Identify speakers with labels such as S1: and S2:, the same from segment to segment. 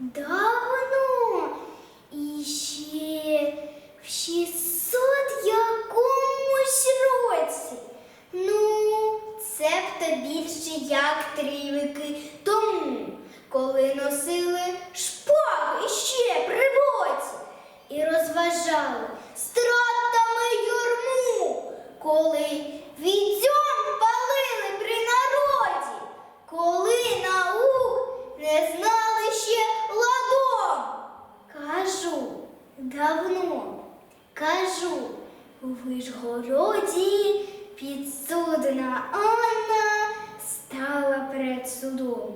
S1: давно, і ще в 600 якомусь році. Ну, цебто більше як три віки тому, коли носили шпаги ще при боці і розважали стратами юрму, коли у Вишгороді підсудна Анна стала перед судом.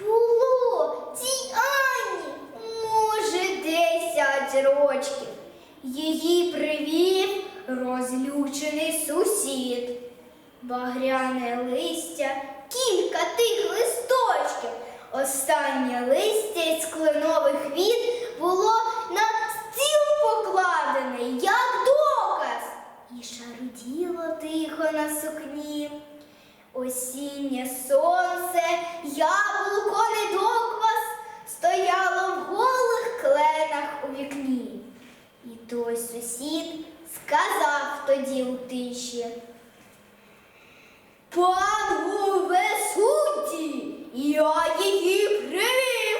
S1: Було цій Анні, може, десять рочків. Її привів розлючений сусід. Багряне листя, кілька тих листочків. Останнє листя із кленових віт було на стіл покладене, як доказ, і шаруділо тихо на сукні. Осіннє сонце, яблуко недоквас стояло в голих кленах у вікні. І той сусід сказав тоді у тиші. Пану судді, я її привів.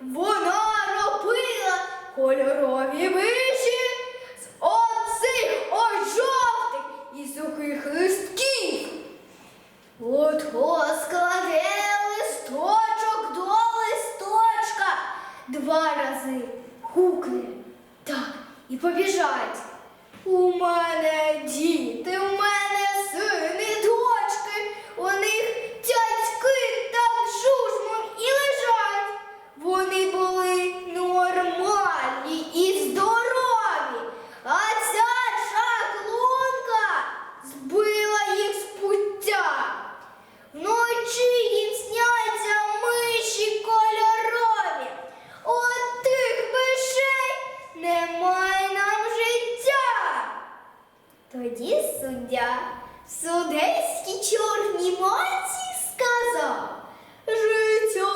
S1: Вона робила кольорові виші От складе листочок до листочка два рази гукне. Так, і побіжать. У мене діти, у мене Тоді суддя в судейській чорній маці сказав, життя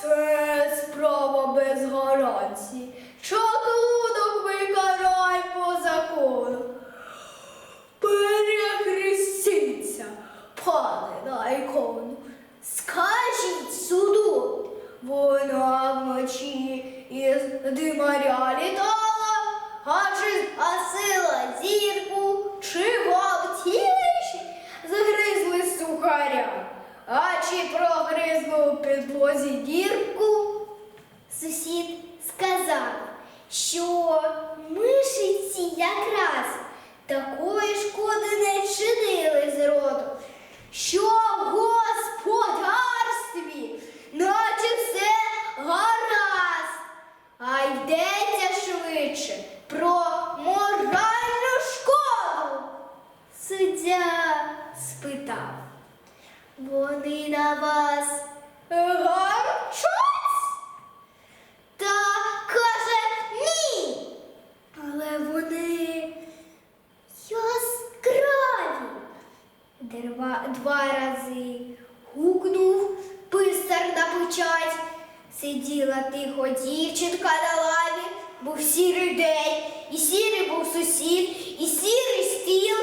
S1: це справа без гарантії. Чаклунок викарай по закону. Перехрестіться, пане на ікону. Скажіть суду, вона вночі із димаря літала, а чи гасила зірку, у підлозі дірку? Сусід сказав, що мишиці якраз такої шкоди не чинили зроду, що в господарстві, наче все гаразд, а йдеться швидше про моральну шкоду. Суддя спитав, вони на вас гарчать? Та каже ні. Але вони яскраві. Дерва два рази гукнув писар на печать. Сиділа тихо дівчинка на лаві, був сірий день, і сірий був сусід, і сірий стіл,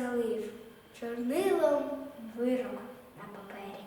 S1: залив чорнилом вирок на папері.